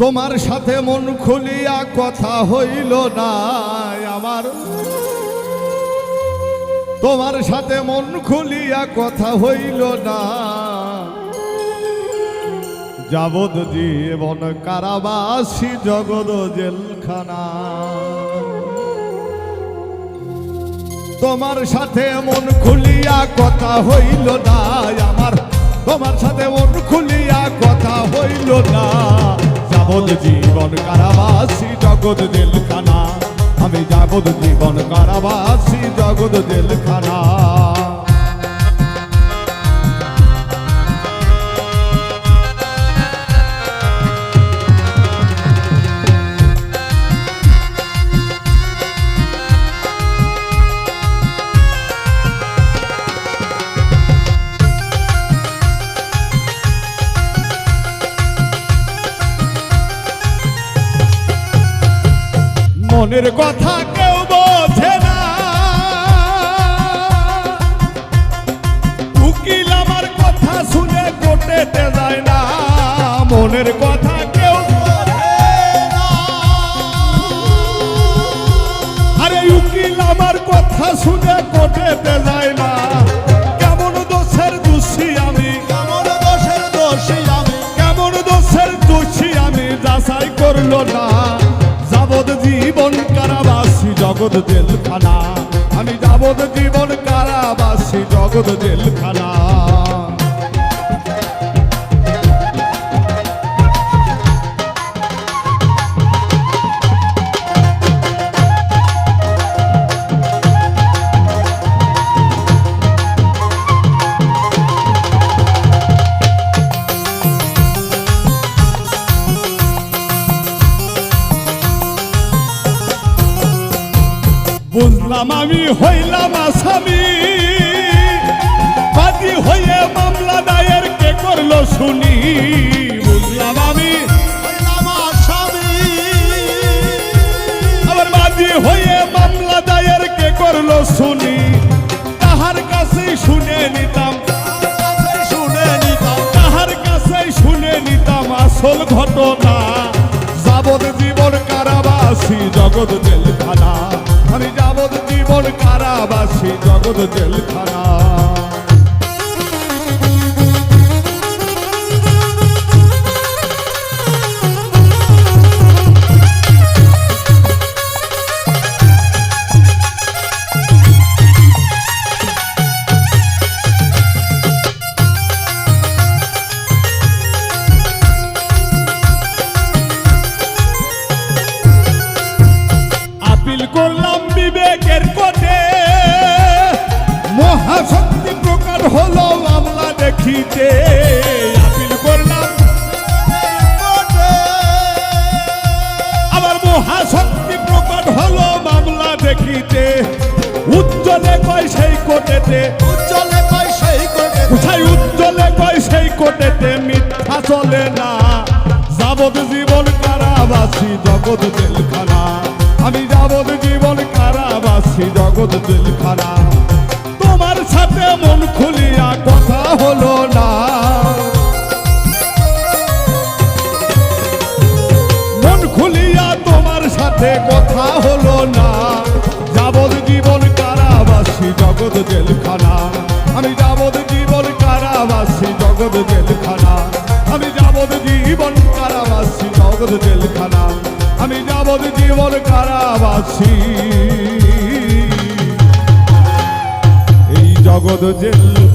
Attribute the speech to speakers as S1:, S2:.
S1: তোমার সাথে মন খুলিয়া কথা হইল না আমার। তোমার সাথে মন খুলিয়া কথা হইল না যাবদ জীবন কারাবাসী জগদ জেলখানা। তোমার সাথে মন খুলিয়া কথা হইল না আমার। তোমার সাথে মন খুলিয়া কথা হইল না যাবদ জীবন কারাবাসী জগৎ দিলখানা আমি যাবদ জীবন কারাবাসী জগৎ জেলখানা। মনের কথা কেউ বোঝে না। উকিল আমার কথা শুনে কোটেতে যায় না। মনের কথা জগৎ জেলখানা। আমি যাবদ জীবন কারাবাসী জগৎ জেলখানা। বুঝলাম আমি হইলাম আসামি। বাদী হয়ে মামলা দায়ের কে করল শুনি? বুঝলাম, আমি
S2: হইলাম আসামি।
S1: আবার বাদী হয়ে মামলা দায়ের কে করল শুনি? তাহার কাছেই শুনে নিতাম
S2: শুনে নিতাম,
S1: তাহার কাছেই শুনে নিতাম আসল ঘটনা। যাবত জীবন কারাবাসী, জগৎ জেলখানা। যাবত খারাপ কারাবাসী জগৎ জেলখানা দেখিতে আপিল করলাম। আবার মহাশক্তি প্রকট হলো মামলা দেখিতে। উজ্জ্বলে কয় সেই কোটেতে।
S2: উজ্জ্বলে কয় সেই কোটে
S1: কোথায় উজ্জ্বলে কয় সেই কোটেতে? মিথ্যা চলে না। যাবত জীবন কারাবাসী জগৎ জেলখানা। আমি যাবত জীবন কারাবাসী জগৎ জেলখানা। তোমার সাথে মন কথা হলো না। মন খুলিয়া তোমার সাথে কথা হলো না। যাবত জীবন কারাবাসী, জগৎ জেলখানা। আমি যাবত জীবন কারাবাসী, জগৎ জেলখানা। আমি যাবত জীবন কারাবাসী, জগৎ জেলখানা। আমি যাবত জীবন কারাবাসী। এই জগৎ জেল